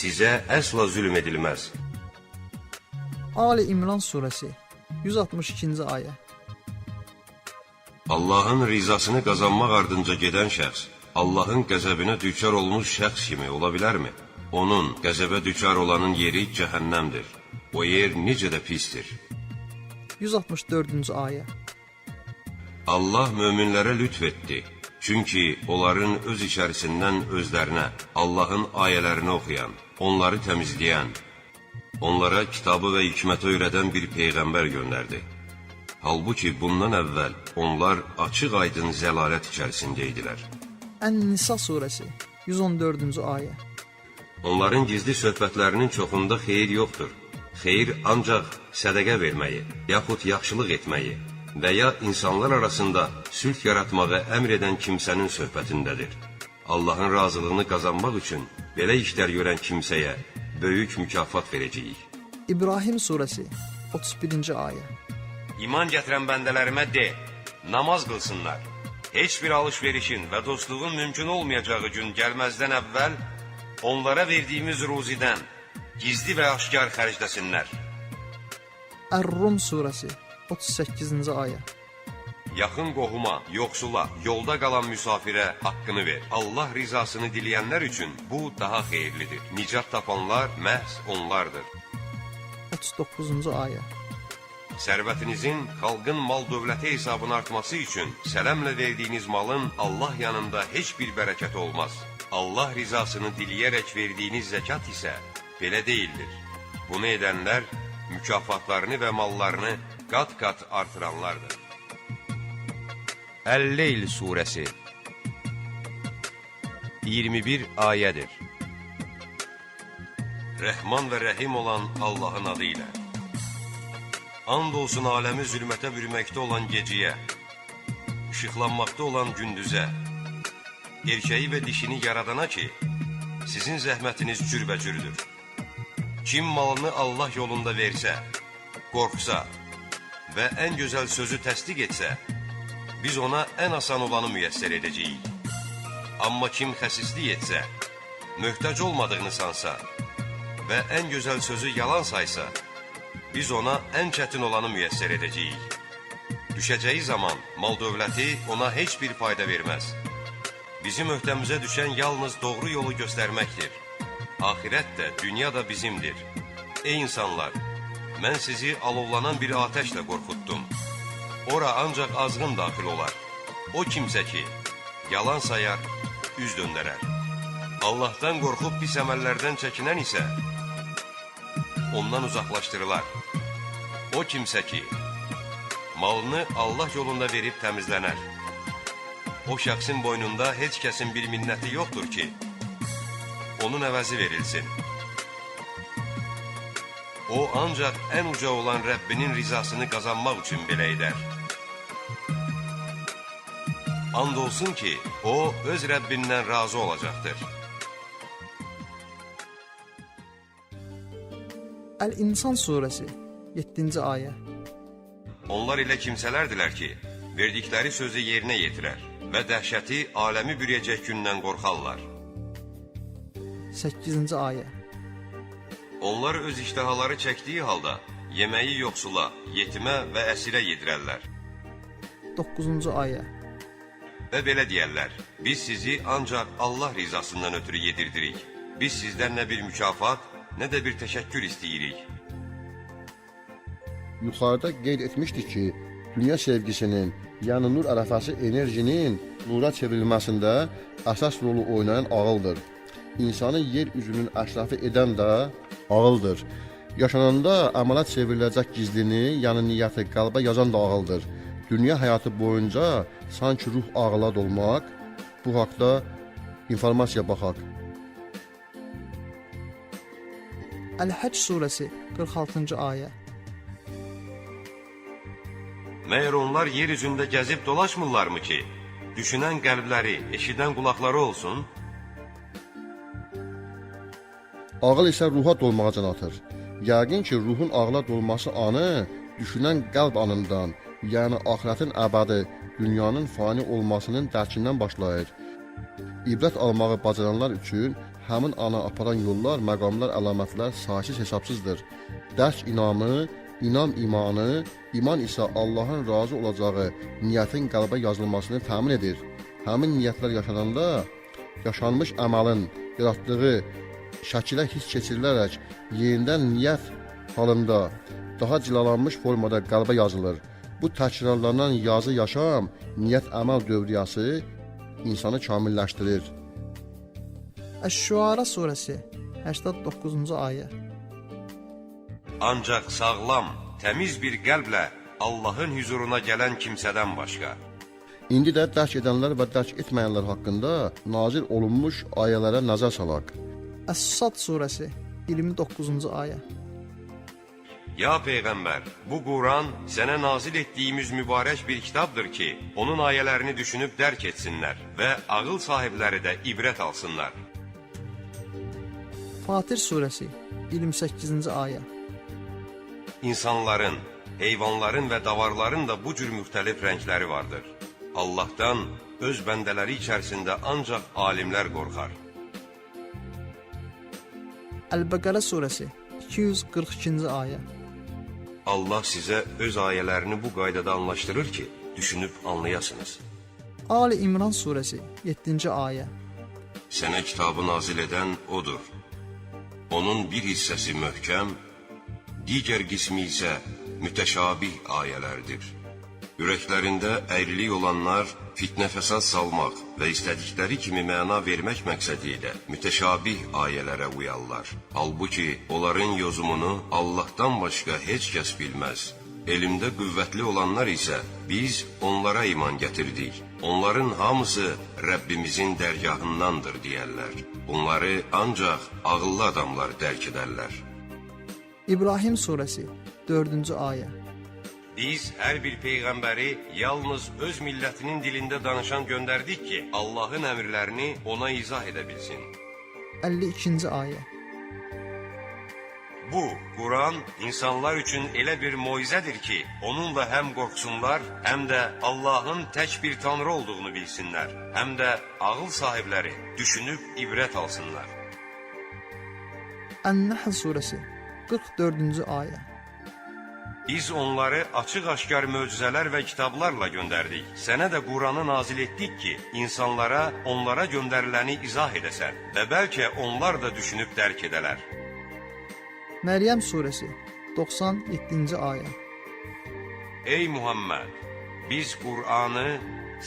Sizə əsla zülm edilməz. Ali İmran surəsi 162-ci ayə. Allahın rizasını qazanmaq ardınca gedən şəxs Allahın qəzəbinə düçar olmuş şəxs kimi ola bilərmi? Onun qəzəbə düçar olanın yeri cəhənnəmdir. O yer necə də pisdir. 164-cü ayə. Allah möminlərə lütf etdi. Çünki onların öz içərisindən özlərinə Allahın ayələrini oxuyan, onları təmizləyən, onlara kitabı və hikməti öyrədən bir peyğəmbər göndərdi. Halbuki bundan əvvəl onlar açıq-aydın zəlalət içərisində idilər. Ən-Nisa surəsi 114-cü ayə. Onların gizli söhbətlərinin çoxunda xeyir yoxdur. Xeyir ancaq sədəqə verməyi, yaxud yaxşılıq etməyi və ya insanlar arasında sülh yaratmağı əmr edən kimsənin söhbətindədir. Allahın razılığını qazanmaq üçün belə işlər görən kimsəyə böyük mükafat verəcəyik. İbrahim surəsi 31-ci ayə. İman gətirən bəndələrimə de, namaz qılsınlar. Heç bir alış-verişin və dostluğun mümkün olmayacağı gün gəlməzdən əvvəl onlara verdiyimiz ruzidən gizli və aşkar xərcləsinlər. Ər-Rum surəsi 38-ci ayə. Yaxın qohuma, yoxsula, yolda qalan müsafirə haqqını ver. Allah rizasını diləyənlər üçün bu daha xeyirlidir. Nicat tapanlar məhz onlardır. 39-cu ayə. Sərvətinizin xalqın mal dövləti hesabına artması üçün sələmlə verdiyiniz malın Allah yanında heç bir bərəkət olmaz. Allah rizasını diləyərək verdiyiniz zəkat isə belə deyildir. Bunu edənlər mükafatlarını və mallarını qat-qat artıranlardır. Əl-Leyl surəsi 21 ayədir. Rəhman və Rəhim olan Allahın adı ilə. And olsun aləmi zülmətə bürməkdə olan geciyə, işıqlanmaqda olan gündüzə, erkəyi və dişini yaradana ki, sizin zəhmətiniz cürbəcürdür. Kim malını Allah yolunda versə, qorxsa və ən gözəl sözü təsdiq etsə, biz ona ən asan olanı müyəssər edəcəyik. Amma kim xəsislik etsə, möhtac olmadığını sansa və ən gözəl sözü yalan saysa, biz ona ən çətin olanı müyəssər edəcəyik. Düşəcəyi zaman mal dövləti ona heç bir fayda verməz. Bizim öhdəmizə düşən yalnız doğru yolu göstərməkdir. Ahirət də, dünya da bizimdir. Ey insanlar, mən sizi alovlanan bir atəşlə qorxutdum. Ora ancaq azğın daxil olar. O kimsə ki, yalan sayar, üz döndərər. Allahdan qorxub pis əməllərdən çəkinən isə ondan uzaqlaşdırılar. O kimsə ki, malını Allah yolunda verib təmizlənər. O şəxsin boynunda heç kəsin bir minnəti yoxdur ki, onun əvəzi verilsin. O ancaq ən uca olan Rəbbinin rizasını qazanmaq üçün belə edər. And olsun ki, o öz Rəbbindən razı olacaqdır. Əl-İnsan surəsi 7-ci ayə. Onlar elə kimsələrdilər ki, verdikləri sözü yerinə yetirər və dəhşəti aləmi bürüyəcək gündən qorxarlar. 8-ci ayə. Onlar öz iştahaları çəkdiyi halda yeməyi yoxsula, yetimə və əsirə yedirərlər. 9-cu ayə. Və belə deyərlər, biz sizi ancaq Allah rizasından ötürü yedirdirik. Biz sizdən nə bir mükafat, nə də bir təşəkkür istəyirik. Yuxarıda qeyd etmişdik ki, dünya sevgisinin, yəni nur ərəfəsi enerjinin nura çevrilməsində əsas rolu oynayan ağıldır. İnsanı yer üzünün əşrafı edən də ağıldır. Yaşananda əmələ çevriləcək gizlini, yəni niyyəti qəlbə yazan da ağıldır. Dünya həyatı boyunca sanki ruh ağıla dolmaq, bu haqda informasiya baxaq. Əl-Həcc surəsi 46-cı ayə. Məyər onlar yer üzündə gəzib dolaşmırlarmı ki, düşünən qəlbləri, eşidən qulaqları olsun? Ağıl isə ruha dolmağa can atır. Yəqin ki, ruhun ağla dolması anı düşünən qəlb anından, yəni axirətin əbədi, dünyanın fani olmasının dərkindən başlayır. İbrət almağı bacaranlar üçün həmin ana aparan yollar, məqamlar, əlamətlər saysız hesabsızdır. Dərk inamı, inam imanı, iman isə Allahın razı olacağı niyyətin qəlbə yazılmasını təmin edir. Həmin niyyətlər yaşananda yaşanmış əməlin yaratdığı şəkilə hiss keçirilərək yenidən niyyət halında daha cilalanmış formada qəlbə yazılır. Bu təkrarlanan yazı yaşam, niyyət əməl dövriyyəsi insanı kamilləşdirir. Əş-Şuara surəsi 89-cu ayə. Ancaq sağlam, təmiz bir qəlblə Allahın huzuruna gələn kimsədən başqa. İndi də dərk edənlər və dərk etməyənlər haqqında nazil olunmuş ayələrə nəzər salaq. Əs-Sad surəsi 29-cu ayə. Ya Peyğəmbər, bu Quran sənə nazil etdiyimiz mübarək bir kitabdır ki, onun ayələrini düşünüb dərk etsinlər və ağıl sahibləri də ibrət alsınlar. Fatir surəsi 28-ci ayə. İnsanların, heyvanların və davarların da bu cür müxtəlif rəngləri vardır. Allahdan öz bəndələri içərisində ancaq alimlər qorxar. Əl-Bəqərə surəsi 242-ci ayə. Allah sizə öz ayələrini bu qaydada anlaşdırır ki, düşünüb anlayasınız. Ali İmran surəsi 7-ci ayə. Sənə kitabı nazil edən odur. Onun bir hissəsi möhkəm, digər qismi isə mütəşabih ayələrdir. Ürəklərində əyrilik olanlar fitnə fəsad salmaq və istədikləri kimi məna vermək məqsədi ilə mütəşabih ayələrə uyarlar. Halbuki onların yozumunu Allahdan başqa heç kəs bilməz. Elmdə qüvvətli olanlar isə biz onlara iman gətirdik. Onların hamısı Rəbbimizin dərgahındandır deyərlər. Bunları ancaq ağıllı adamlar dərk edərlər. İbrahim surəsi 4-cü ayə. Biz hər bir peyğəmbəri yalnız öz millətinin dilində danışan göndərdik ki, Allahın əmrlərini ona izah edə bilsin. 52-ci ayə. Bu, Quran insanlar üçün elə bir moizədir ki, onunla həm qorxsunlar, həm də Allahın tək bir tanrı olduğunu bilsinlər, həm də ağıl sahibləri düşünüb ibrət alsınlar. Ən-Nəhl surəsi 44-cü ayə. Biz onları açıq-aşkar möcüzələr və kitablarla göndərdik. Sənə də Quranı nazil etdik ki, insanlara onlara göndəriləni izah edəsən və bəlkə onlar da düşünüb dərk edələr. Məryəm surəsi 97-ci ayə. Ey Muhammed, biz Qur'anı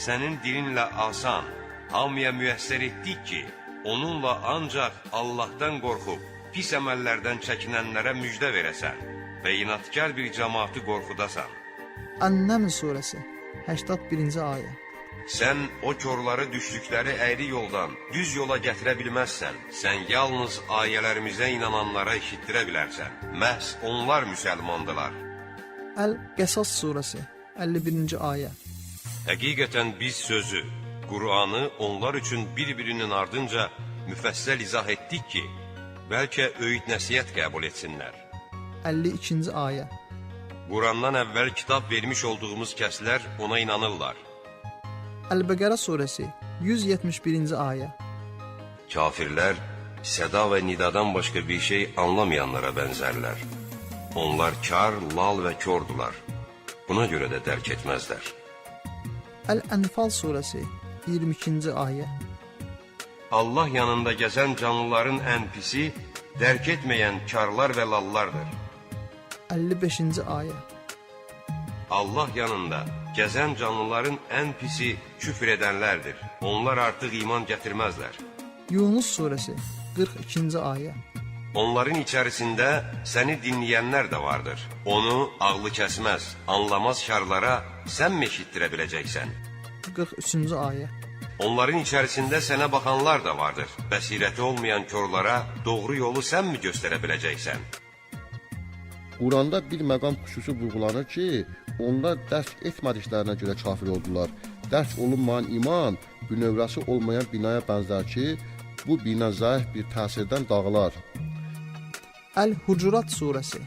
sənin dilinlə asan, hamıya müyəssər etdik ki, onunla ancaq Allahdan qorxub, pis əməllərdən çəkinənlərə müjdə verəsən və inatçar bir cəmaatı qorxudasan. Ən-Nəml surəsi 81-ci ayə. Sən o körləri düşdükləri əyri yoldan düz yola gətirə bilməzsən. Sən yalnız ayələrimizə inananlara eşitdirə bilərsən. Məhz onlar müsəlmandılar. Əl-Qəsas surəsi 51-ci ayə. Həqiqətən biz sözü, Qur'anı onlar üçün bir-birinin ardınca müfəssəl izah etdik ki, bəlkə öyüd nəsihət qəbul etsinlər. 52-ci ayə. Qurandan əvvəl kitab vermiş olduğumuz kəslər ona inanırlar. Əl-Bəqərə surəsi 171-ci ayə. Kafirlər səda və nidadan başqa bir şey anlamayanlara bənzərlər. Onlar kar, lal və kordular. Buna görə də dərk etməzlər. Əl-Ənfal surəsi 22-ci ayə. Allah yanında gəzən canlıların ən pisi dərk etməyən karlar və lallardır. 55-ci ayə. Allah yanında gəzən canlıların ən pisi küfr edənlərdir. Onlar artıq iman gətirməzlər. Yunus surəsi 42-ci ayə. Onların içərisində səni dinləyənlər də vardır. Onu ağlı kəsməz, anlamaz karlara sən mi eşitdirə biləcəksən? 43-cü ayə. Onların içərisində sənə baxanlar da vardır. Bəsirəti olmayan körlara doğru yolu sən mi göstərə biləcəksən? Quranda bir məqam xüsusi vurğulanır ki, onlar dərk etmədiklərinə görə kafir oldular. Dərk olunmayan iman bünövrəsi olmayan binaya bənzər ki, bu bina zəif bir təsirdən dağılar. Əl-Hucurat surəsi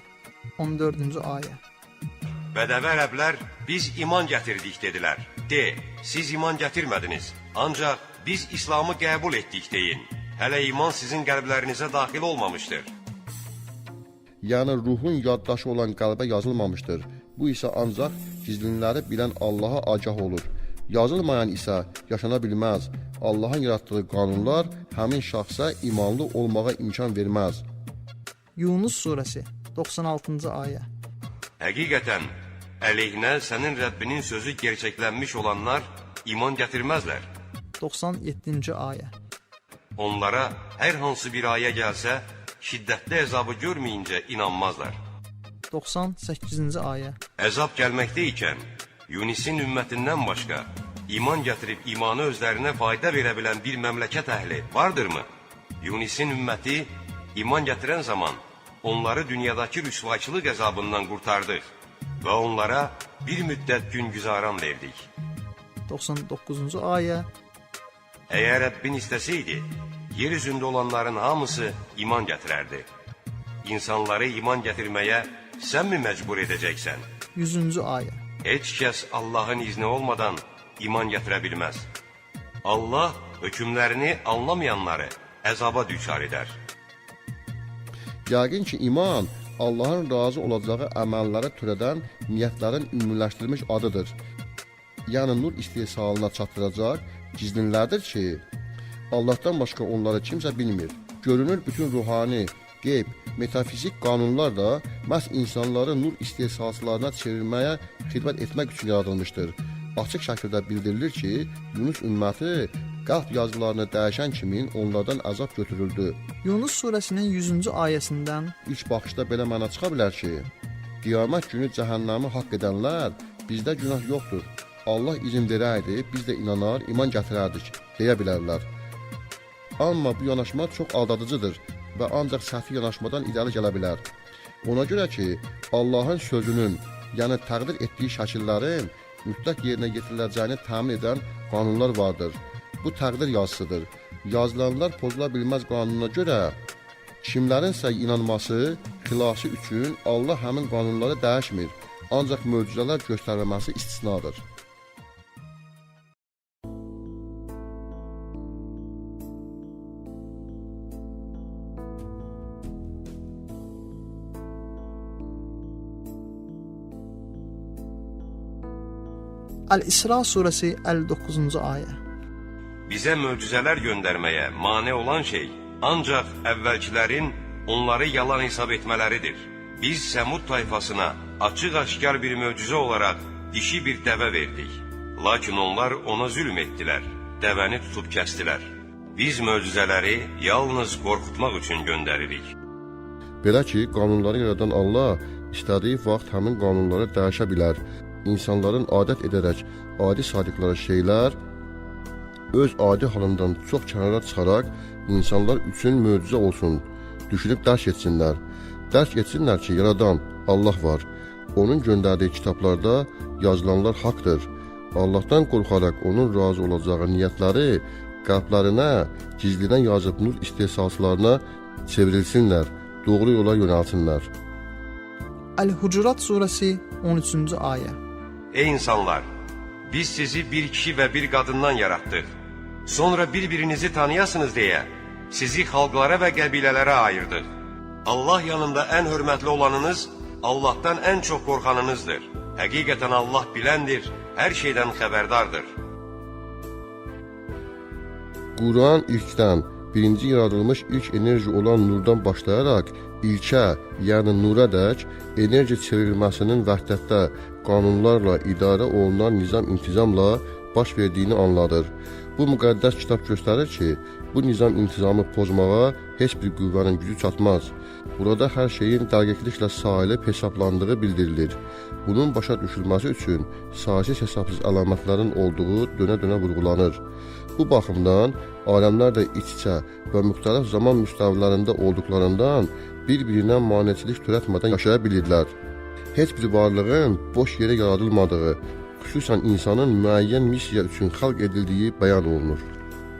14-cü ayə. Bədəvi ərəblər biz iman gətirdik dedilər. De, siz iman gətirmədiniz. Ancaq biz İslamı qəbul etdik deyin. hələ iman sizin qəlblərinizə daxil olmamışdır. Yəni ruhun yaddaşı olan qəlbə yazılmamışdır. Bu isə ancaq gizlinləri bilən Allaha agah olur. Yazılmayan isə yaşana bilməz. Allahın yaratdığı qanunlar həmin şəxsə imanlı olmağa imkan verməz. Yunus surəsi 96-cı ayə. Həqiqətən, əleyhinə sənin Rəbbinin sözü gerçəklənmiş olanlar iman gətirməzlər. 97-ci ayə. Onlara hər hansı bir ayə gəlsə, şiddətli əzabı görməyincə inanmazlar. 98-ci ayə. Əzab gəlməkdə ikən, Yunisin ümmətindən başqa iman gətirib imanı özlərinə fayda verə bilən bir məmləkət əhli vardırmı? Yunisin ümməti iman gətirən zaman onları dünyadakı rüsvayçılıq əzabından qurtardıq və onlara bir müddət gün güzaran verdik. 99-cu ayə. Əgər Rəbbin istəsəydi, yer üzündə olanların hamısı iman gətirərdi. İnsanları iman gətirməyə sən mi məcbur edəcəksən? 100-cü ayə. Heç kəs Allahın izni olmadan iman gətirə bilməz. Allah hökmlərini anlamayanları əzaba düçar edər. Yəqin ki, iman Allahın razı olacağı əməllərə törədən niyyətlərin ümumiləşdirilmiş adıdır. Yəni nur istehsalına çatdıracaq gizlinlərdir ki, Allahdan başqa onları kimsə bilmir. Görünür bütün ruhani, qeyb, metafizik qanunlar da məhz insanları nur istehsalçılarına çevirməyə xidmət etmək üçün yaradılmışdır. Açıq şəkildə bildirilir ki, Yunus ümməti qəlb yazılarını dəyişən kimin onlardan əzab götürüldü. Yunus surəsinin 100-cü ayəsindən İlk baxışda belə məna çıxa bilər ki, qiyamət günü cəhənnəmi haqq edənlər bizdə günah yoxdur. Allah izin verəydi, biz də inanar, iman gətirərdik deyə bilərlər. Amma bu yanaşma çox aldadıcıdır və ancaq səhvi yanaşmadan irəli gələ bilər. Ona görə ki, Allahın sözünün, yəni təqdir etdiyi şəkillərin mütləq yerinə yetiriləcəyini təmin edən qanunlar vardır. Bu təqdir yazısıdır. Yazılanlar pozula bilməz qanununa görə Kimlərinsə inanması, xilası üçün Allah həmin qanunları dəyişmir. Ancaq möcüzələr göstərilməsi istisnadır. Əl-İsra surəsi 59-cu ayə. Bizə möcüzələr göndərməyə mane olan şey ancaq əvvəlkilərin onları yalan hesab etmələridir. Biz Səmud tayfasına açıq-aşkar bir möcüzə olaraq dişi bir dəvə verdik. Lakin onlar ona zülm etdilər, dəvəni tutub kəstilər. Biz möcüzələri yalnız qorxutmaq üçün göndəririk. Belə ki, qanunları yaradan Allah istədiyi vaxt həmin qanunları dəyişə bilər. İnsanların adət edərək adi saydıqları şeylər öz adi halından çox kənara çıxaraq insanlar üçün möcüzə olsun, düşünüb dərk etsinlər. Dərk etsinlər ki, yaradan Allah var. Onun göndərdiyi kitablarda yazılanlar haqdır. Allahdan qorxaraq onun razı olacağı niyyətləri qəlblərinə gizlidən yazıb nur istehsalçılarına çevrilsinlər, doğru yola yönəlsinlər. Əl-Hucurat surəsi 13-cü ayə. Ey insanlar! Biz sizi bir kişi və bir qadından yaratdıq. Sonra bir-birinizi tanıyasınız deyə sizi xalqlara və qəbilələrə ayırdıq. Allah yanında ən hörmətli olanınız Allahdan ən çox qorxanınızdır. Həqiqətən Allah biləndir, hər şeydən xəbərdardır. Quran ilkdən birinci yaradılmış ilk enerji olan nurdan başlayaraq ilkə, yəni nurədək enerji çevrilməsinin vəhdətdə qanunlarla idarə olunan nizam-intizamla baş verdiyini anladır. Bu müqəddəs kitab göstərir ki, bu nizam-intizamı pozmağa heç bir qüvvənin gücü çatmaz. Burada hər şeyin dəqiqliklə sayılıb hesablandığı bildirilir. Bunun başa düşülməsi üçün saysız hesabsız əlamətlərin olduğu dönə-dönə vurğulanır. Bu baxımdan aləmlər də iç-içə və müxtəlif zaman müstəvilərində olduqlarından bir-birinə maneçilik törətmədən yaşaya bilirlər. Heç bir varlığın boş yerə yaradılmadığı, xüsusən insanın müəyyən missiya üçün xalq edildiyi bəyan olunur.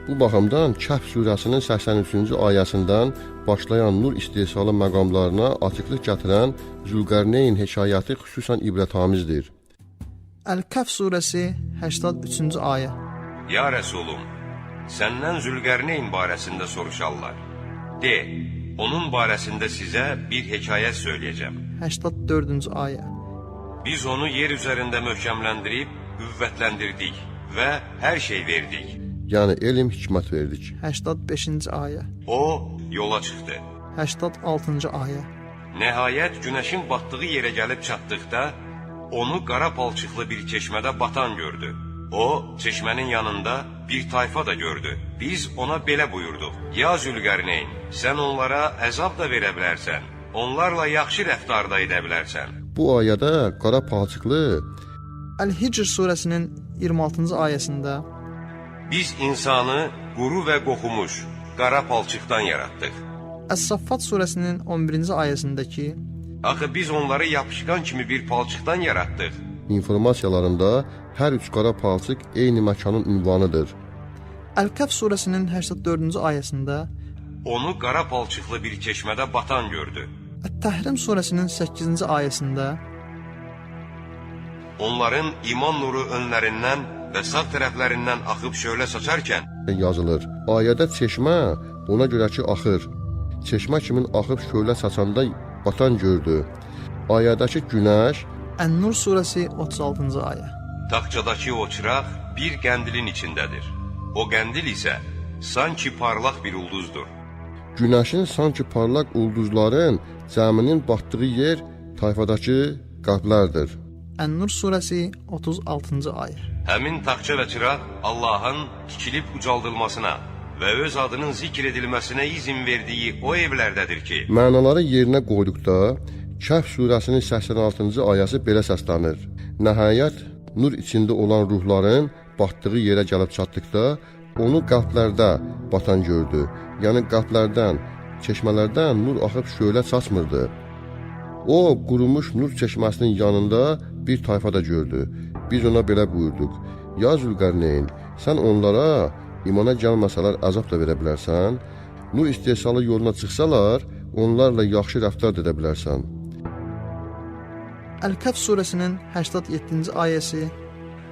Bu baxımdan Kəhf surəsinin 83-cü ayəsindən başlayan nur istehsalı məqamlarına açıqlıq gətirən Zülqərneyn hekayəti xüsusən ibrətamizdir. Əl-Kəf surəsi 83-cü ayə. Ya Rəsulum, səndən Zülqərneyn barəsində soruşarlar. De, onun barəsində sizə bir hekayət söyləyəcəm. 84-cü ayə. Biz onu yer üzərində möhkəmləndirib, qüvvətləndirdik və hər şey verdik. Yəni elm, hikmət verdik. 85-ci ayə. O yola çıxdı. 86-cı ayə. Nəhayət günəşin batdığı yerə gəlib çatdıqda, onu qara palçıqlı bir çeşmədə batan gördü. O, çeşmənin yanında bir tayfa da gördü. Biz ona belə buyurduq. Ya Zülqərneyn, sən onlara əzab da verə bilərsən. Onlarla yaxşı rəftar da edə bilərsən. Bu ayədə qara palçıqlı Əl-Hicr surəsinin 26-cı ayəsində Biz insanı quru və qoxumuş, qara palçıqdan yaratdıq. Əs-Saffat surəsinin 11-ci ayəsindəki Axı biz onları yapışqan kimi bir palçıqdan yaratdıq. informasiyalarında hər üç qara palçıq eyni məkanın ünvanıdır. Əl-Kəf surəsinin 84-cü ayəsində Onu qara palçıqlı bir çeşmədə batan gördü. Ət-Təhrim surəsinin 8-ci ayəsində Onların iman nuru önlərindən və sağ tərəflərindən axıb şölə saçarkən yazılır. Ayədə çeşmə ona görə ki axır. Çeşmə kimin axıb şölə saçanda batan gördü. Ayədəki günəş Ən-Nur surəsi 36-cı ayə. Taxçadakı o çıraq bir qəndilin içindədir. O qəndil isə sanki parlaq bir ulduzdur. günəşin sanki parlaq ulduzların cəminin batdığı yer tayfadakı qaplardır. Ən-Nur surəsi 36-cı ayə. Həmin taxça və çıraq Allahın tikilib ucaldılmasına və öz adının zikr edilməsinə izin verdiyi o evlərdədir ki, Mənaları yerinə qoyduqda Kəhf surəsinin 86-cı ayəsi belə səslənir. Nəhayət nur içində olan ruhların batdığı yerə gəlib çatdıqda onu qaplarda batan gördü. Yəni qaplardan, çeşmələrdən nur axıb şölə saçmırdı. O qurumuş nur çeşməsinin yanında bir tayfa da gördü. Biz ona belə buyurduq: "Ya Zülqərneyn, sən onlara imana gəlməsələr əzab da verə bilərsən. Nur istehsalı yoluna çıxsalar, onlarla yaxşı rəftar edə bilərsən." Əl-Kəf surəsinin 87-ci ayəsi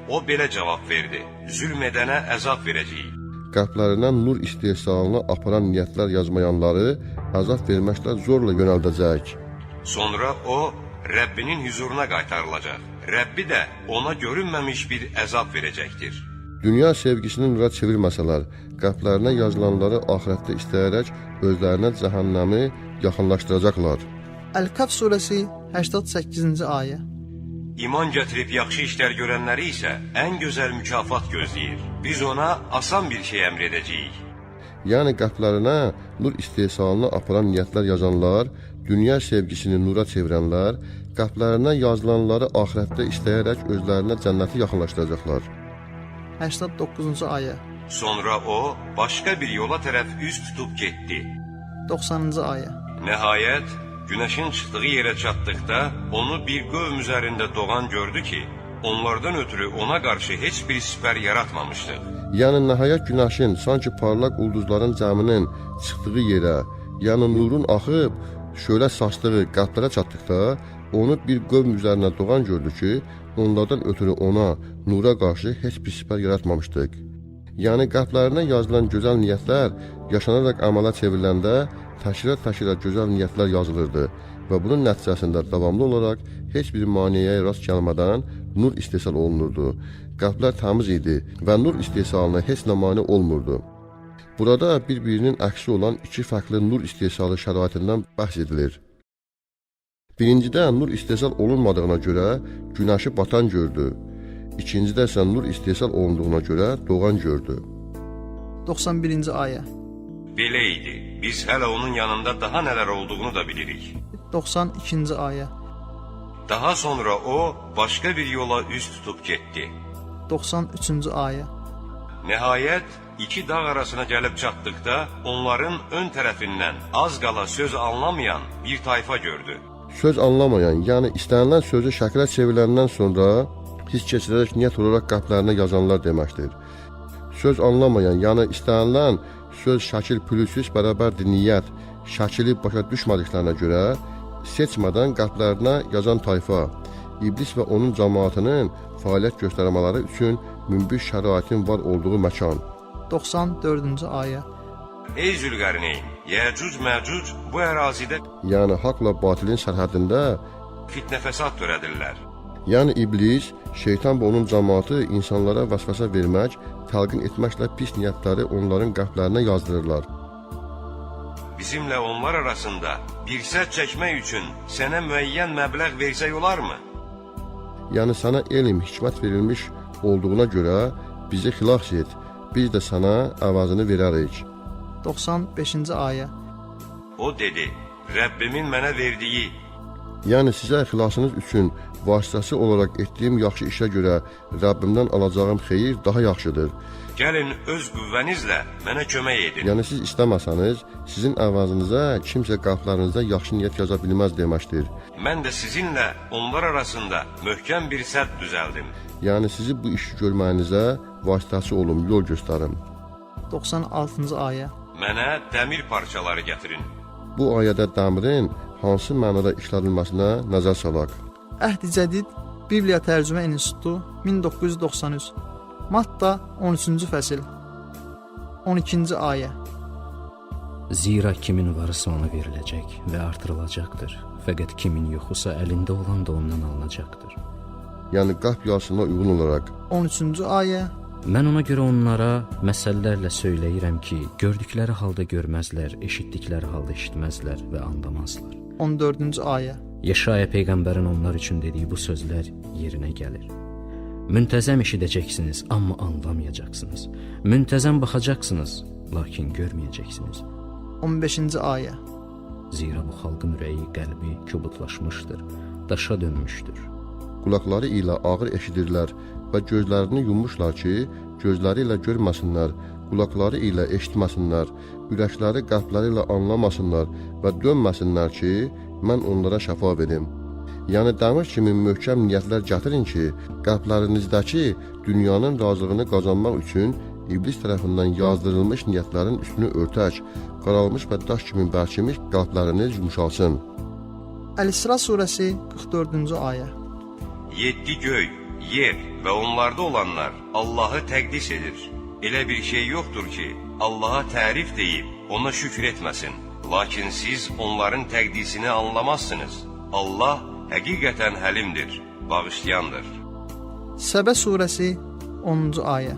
o belə cavab verdi: Zülm edənə əzab verəcəyik. Qəlblərinə nur istehsalına aparan niyyətlər yazmayanları əzab verməklə zorla yönəldəcək. Sonra o Rəbbinin huzuruna qaytarılacaq. Rəbbi də ona görünməmiş bir əzab verəcəkdir. Dünya sevgisini nura çevirməsələr, qəlblərinə yazılanları axirətdə istəyərək özlərinə cəhənnəmi yaxınlaşdıracaqlar. Əl-Kəf surəsi 88-ci ayə. İman gətirib yaxşı işlər görənləri isə ən gözəl mükafat gözləyir. Biz ona asan bir şey əmr edəcəyik. Yəni qəlblərinə nur istehsalına aparan niyyətlər yazanlar, dünya sevgisini nura çevirənlər, qəlblərinə yazılanları axirətdə istəyərək özlərinə cənnəti yaxınlaşdıracaqlar. 89-cu ayə. Sonra o başqa bir yola tərəf üz tutub getdi. 90-cı ayə. Nəhayət, günəşin çıxdığı yerə çatdıqda onu bir qövm üzərində doğan gördü ki, onlardan ötürü ona qarşı heç bir sipər yaratmamışdı. Yəni nəhayət günəşin sanki parlaq ulduzların cəminin çıxdığı yerə, yəni nurun axıb şölə saçdığı qəlblərə çatdıqda onu bir qövm üzərinə doğan gördü ki, onlardan ötürü ona nura qarşı heç bir sipər yaratmamışdıq. Yəni qəlblərinə yazılan gözəl niyyətlər yaşanaraq əmələ çevriləndə təşkirə-təşkirə gözəl niyyətlər yazılırdı və bunun nəticəsində davamlı olaraq heç bir maneəyə rast gəlmədən nur istehsal olunurdu. Qəlblər təmiz idi və nur istehsalına heç nə mane olmurdu. Burada bir-birinin əksi olan iki fərqli nur istehsalı şəraitindən bəhs edilir. Birincidə nur istehsal olunmadığına görə günəşi batan gördü. İkincidə isə nur istehsal olunduğuna görə doğan gördü. 91-ci ayə. Belə idi. Biz hələ onun yanında daha nələr olduğunu da bilirik. 92-ci ayə. Daha sonra o başqa bir yola üz tutub getdi. 93-cü ayə. Nəhayət, iki dağ arasına gəlib çatdıqda onların ön tərəfindən az qala söz anlamayan bir tayfa gördü. Söz anlamayan, yəni istənilən sözü şəklə çevriləndən sonra hiss keçirərək niyyət olaraq qəlblərinə yazanlar deməkdir. Söz anlamayan, yəni istənilən söz şəkil pülüsüz bərabərdir niyyət, şəkili başa düşmədiklərinə görə seçmədən qəlblərinə yazan tayfa, iblis və onun cəmaatının fəaliyyət göstərmələri üçün münbit şəraitin var olduğu məkan. 94-cü ayə. Ey Zülqərneyn, Yəcuc Məcuc bu ərazidə Yəni haqla batilin sərhədində, fitnə fəsad törədirlər. Yəni iblis, şeytan və onun cəmaatı insanlara vəsvəsə vermək, təlqin etməklə pis niyyətləri onların qəlblərinə yazdırırlar. Bizimlə onlar arasında bir sədd çəkmək üçün sənə müəyyən məbləğ versək olarmı? Yəni sənə elm, hikmət verilmiş olduğuna görə bizi xilas et. Biz də sənə əvazını verərik. 95-ci ayə. O dedi: Rəbbimin mənə verdiyi Yəni sizə xilasınız üçün vasitəsi olaraq etdiyim yaxşı işə görə Rəbbimdən alacağım xeyir daha yaxşıdır. gəlin öz qüvvənizlə mənə kömək edin. Yəni siz istəməsəniz, sizin əvazınıza kimsə qəlblərinizdə yaxşı niyyət yaza bilməz deməkdir. Mən də sizinlə onlar arasında möhkəm bir sədd düzəldim. Yəni sizi bu işi görməyinizə vasitəçi olum, yol göstərim. 96-cı ayə. Mənə dəmir parçaları gətirin. Bu ayədə dəmirin hansı mənada işlədilməsinə nəzər salaq. Əhd-i Cədid Bibliya Tərcümə İnstitutu 1993. Matta 13-cü fəsil. 12-ci ayə. Zira kimin varsa ona veriləcək və artırılacaqdır. Fəqət kimin yoxusa əlində olan da ondan alınacaqdır. Yəni qəlb yasına uyğun olaraq 13-cü ayə. Mən ona görə onlara məsəllərlə söyləyirəm ki, gördükləri halda görməzlər, eşitdikləri halda eşitməzlər və anlamazlar. 14-cü ayə. Yeşaya peyğəmbərin onlar üçün dediyi bu sözlər yerinə gəlir. Müntəzəm eşidəcəksiniz, amma anlamayacaqsınız. Müntəzəm baxacaqsınız, lakin görməyəcəksiniz. 15-ci ayə. Zira bu xalqın ürəyi, qəlbi kobudlaşmışdır, daşa dönmüşdür. qulaqları ilə ağır eşidirlər və gözlərini yummuşlar ki, gözləri ilə görməsinlər, qulaqları ilə eşitməsinlər, ürəkləri qəlbləri ilə anlamasınlar və dönməsinlər ki, mən onlara şəfa verim. Yəni dəmir kimi möhkəm niyyətlər gətirin ki, qəlblərinizdəki dünyanın razılığını qazanmaq üçün iblis tərəfindən yazdırılmış niyyətlərin üstünü örtək, qaralmış və daş kimi bərkimiş qəlbləriniz yumşalsın. Əl-İsra surəsi 44-cü ayə. Yeddi göy, yer və onlarda olanlar Allahı təqdis edir. Elə bir şey yoxdur ki, Allaha tərif deyib ona şükür etməsin. Lakin siz onların təqdisini anlamazsınız. Allah həqiqətən həlimdir, bağışlayandır. Səbə surəsi 10-cu ayə.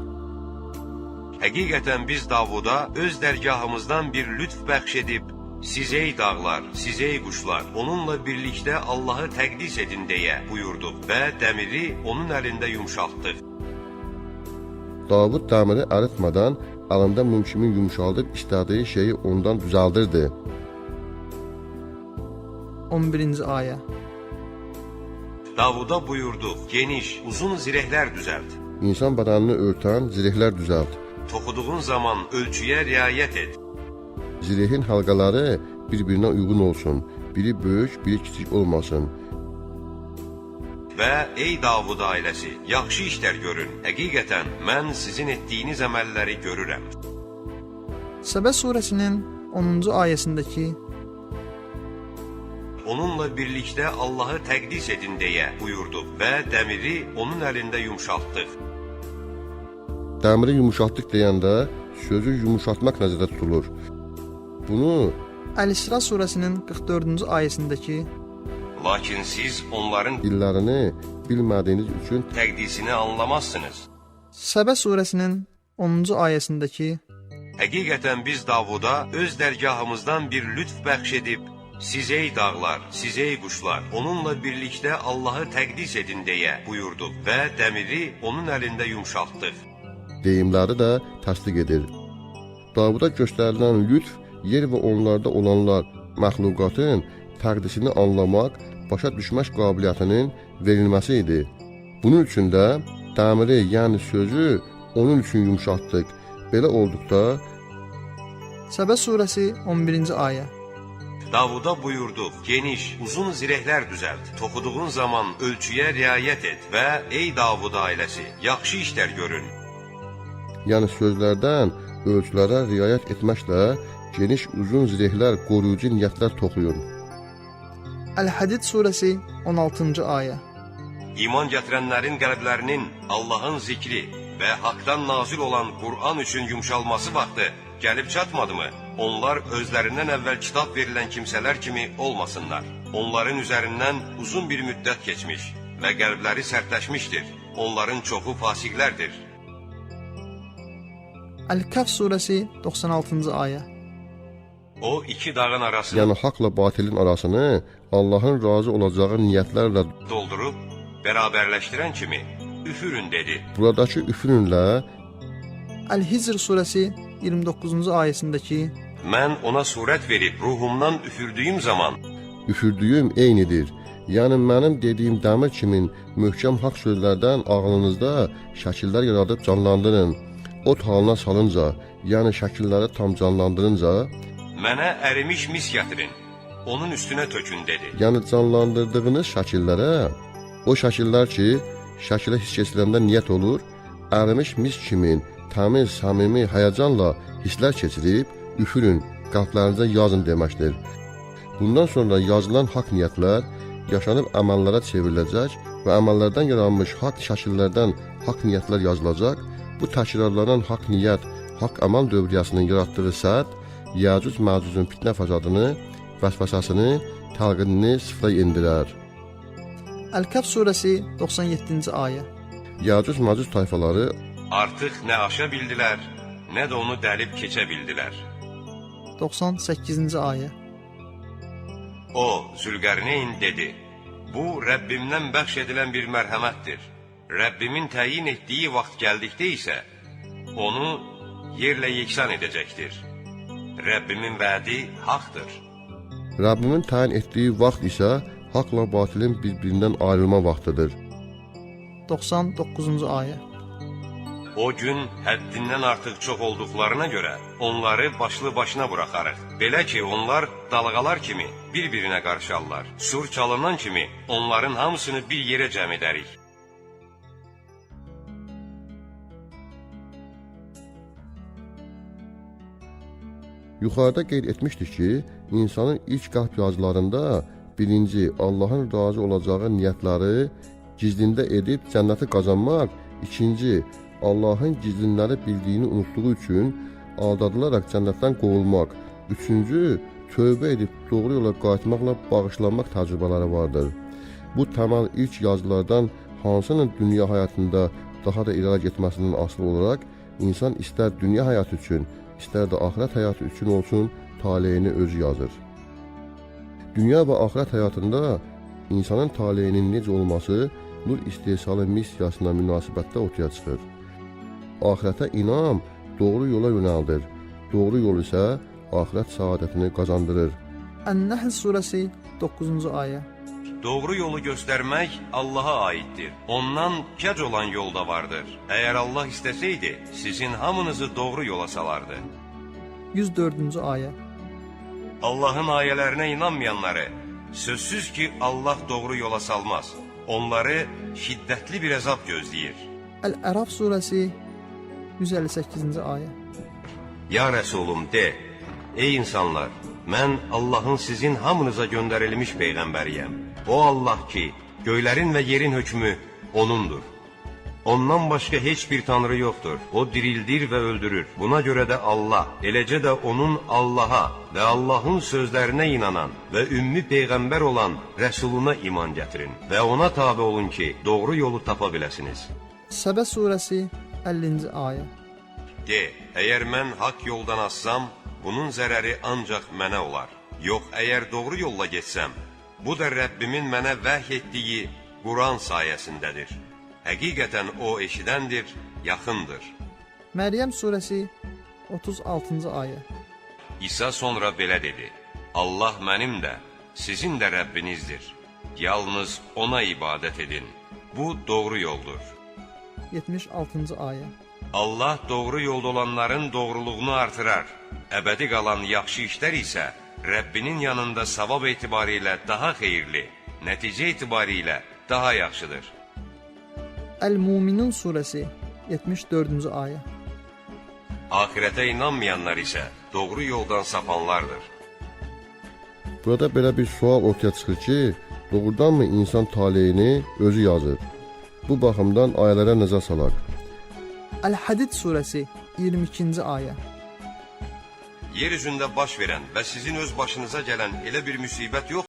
Həqiqətən biz Davuda öz dərgahımızdan bir lütf bəxş edib, siz ey dağlar, siz ey quşlar, onunla birlikdə Allahı təqdis edin deyə buyurduq və dəmiri onun əlində yumşaltdıq. Davud dəmiri əritmədən əlində mum kimi yumşaldıb istədiyi şeyi ondan düzəldirdi. 11-ci ayə. Davuda buyurduq, geniş, uzun zirehlər düzəlt. İnsan bədənini örtən zirehlər düzəlt. Toxuduğun zaman ölçüyə riayət et. Zirehin halqaları bir-birinə uyğun olsun. Biri böyük, biri kiçik olmasın. Və ey Davud ailəsi, yaxşı işlər görün. Həqiqətən mən sizin etdiyiniz əməlləri görürəm. Səbə surəsinin 10-cu ayəsindəki Onunla birlikdə Allahı təqdis edin deyə buyurduq və dəmiri onun əlində yumşaltdıq. Dəmiri yumşaltdıq deyəndə sözü yumşaltmaq nəzərdə tutulur. Bunu Əl-İsra surəsinin 44-cü ayəsindəki Lakin siz onların dillərini bilmədiyiniz üçün təqdisini anlamazsınız. Səbə surəsinin 10-cu ayəsindəki Həqiqətən biz Davuda öz dərgahımızdan bir lütf bəxş edib, siz ey dağlar, siz ey quşlar, onunla birlikdə Allahı təqdis edin deyə buyurduq və dəmiri onun əlində yumşaltdıq. deyimləri də təsdiq edir. Davuda göstərilən lütf yer və onlarda olanlar məxluqatın təqdisini anlamaq, başa düşmək qabiliyyətinin verilməsi idi. Bunun üçün də dəmiri, yəni sözü onun üçün yumşaltdıq. Belə olduqda Səbə surəsi 11-ci ayə. Davuda buyurduq, geniş, uzun zirehlər düzəlt. Toxuduğun zaman ölçüyə riayət et və ey Davud ailəsi, yaxşı işlər görün. yəni sözlərdən ölçülərə riayət etməklə geniş uzun zirehlər, qoruyucu niyyətlər toxuyun. Əl-Hədid surəsi 16-cı ayə. İman gətirənlərin qəlblərinin Allahın zikri və haqdan nazil olan Qur'an üçün yumşalması vaxtı gəlib çatmadımı? Onlar özlərindən əvvəl kitab verilən kimsələr kimi olmasınlar. Onların üzərindən uzun bir müddət keçmiş və qəlbləri sərtləşmişdir. Onların çoxu fasiqlərdir. Əl-Kəf surəsi 96-cı ayə. O iki dağın arasını Yəni haqla batilin arasını Allahın razı olacağı niyyətlərlə doldurub bərabərləşdirən kimi üfürün dedi. buradakı üfürünlə Əl-Hicr surəsi 29-cu ayəsindəki Mən ona surət verib ruhumdan üfürdüyüm zaman üfürdüyüm eynidir. Yəni mənim dediyim dəmir kimin möhkəm haqq sözlərdən ağlınızda şəkillər yaradıb canlandırın. O halına salınca, yəni şəkilləri tam canlandırınca, mənə ərimiş mis gətirin. Onun üstünə tökün dedi. yəni canlandırdığınız şəkillərə, o şəkillər ki, şəkilə hiss keçiləndə niyyət olur, ərimiş mis kimin təmiz, səmimi həyəcanla hisslər keçirib, üfürün, qəlblərinizə yazın deməkdir. Bundan sonra yazılan haqq niyyətlər yaşanıb əməllərə çevriləcək və əməllərdən yaranmış haqq şəkillərdən haqq niyyətlər yazılacaq. Bu təkrarlanan haqq niyyət, haqq əməl dövriyyəsinin yaratdığı səd, Yəcuc Məcucun fitnə fəsadını, vəsvəsəsini, təlqinini sıfıra indirər. Əl-Kəf surəsi 97-ci ayə. Yəcuc Məcuc tayfaları Artıq nə aşa bildilər, nə də onu dəlib keçə bildilər. 98-ci ayə. O, Zülqərneyn dedi, bu Rəbbimdən bəxş edilən bir mərhəmətdir. Rəbbimin təyin etdiyi vaxt gəldikdə isə, onu yerlə yeksan edəcəkdir. Rəbbimin vədi haqdır. Rəbbimin təyin etdiyi vaxt isə haqla batilin bir-birindən ayrılma vaxtıdır. 99-cu ayə. O gün həddindən artıq çox olduqlarına görə onları başlı başına buraxarıq. Belə ki, onlar dalğalar kimi bir-birinə qarşıarlar. Sur çalınan kimi onların hamısını bir yerə cəm edərik. Yuxarıda qeyd etmişdik ki, insanın ilk qəlb yazılarında birinci Allahın razı olacağı niyyətləri gizlində edib cənnəti qazanmaq, ikinci Allahın gizlinləri bildiyini unutduğu üçün aldadılaraq cənnətdən qovulmaq, üçüncü tövbə edib doğru yola qayıtmaqla bağışlanmaq təcrübələri vardır. Bu təməl ilk yazılardan hansının dünya həyatında daha da irəli getməsindən asılı olaraq insan istər dünya həyatı üçün, istər də axirət həyatı üçün olsun, taleyini özü yazır. Dünya və axirət həyatında insanın taleyinin necə olması nur istehsalı missiyasına münasibətdə ortaya çıxır. Axirətə inam doğru yola yönəldir. Doğru yol isə axirət səadətini qazandırır. Ən-Nəhl surəsi 9-cu ayə. Doğru yolu göstərmək Allaha aiddir. Ondan kəc olan yol da vardır. Əgər Allah istəsəydi, sizin hamınızı doğru yola salardı. 104-cü ayə. Allahın ayələrinə inanmayanları sözsüz ki, Allah doğru yola salmaz. Onları şiddətli bir əzab gözləyir. Əl-Əraf surəsi 158-ci ayə. Ya Rəsulum de, ey insanlar, mən Allahın sizin hamınıza göndərilmiş peyğəmbəriyəm. O Allah ki, göylərin və yerin hökmü O'nundur. Ondan başqa heç bir tanrı yoxdur. O dirildir və öldürür. Buna görə də Allah, eləcə də onun Allaha və Allahın sözlərinə inanan və ümmi peyğəmbər olan Rəsuluna iman gətirin və ona tabe olun ki, doğru yolu tapa biləsiniz. Səbə surəsi 50-ci ayə. De, əgər mən haqq yoldan azsam, bunun zərəri ancaq mənə olar. Yox, əgər doğru yolla getsəm, bu da Rəbbimin mənə vəhy etdiyi Quran sayəsindədir. Həqiqətən o eşidəndir, yaxındır. Məryəm surəsi 36-cı ayə. İsa sonra belə dedi: Allah mənim də, sizin də Rəbbinizdir. Yalnız ona ibadət edin. Bu doğru yoldur. 76-cı ayə. Allah doğru yolda olanların doğruluğunu artırar. Əbədi qalan yaxşı işlər isə Rəbbinin yanında savab etibarilə daha xeyirli, nəticə etibarilə daha yaxşıdır. Əl-Muminun surəsi 74-cü ayə. Ahirətə inanmayanlar isə doğru yoldan sapanlardır. Burada belə bir sual ortaya çıxır ki, doğrudanmı insan taleyini özü yazır? Bu baxımdan ayələrə nəzər salaq. Əl-Hədid surəsi 22-ci ayə. Yer üzündə baş verən və sizin öz başınıza gələn elə bir müsibət yox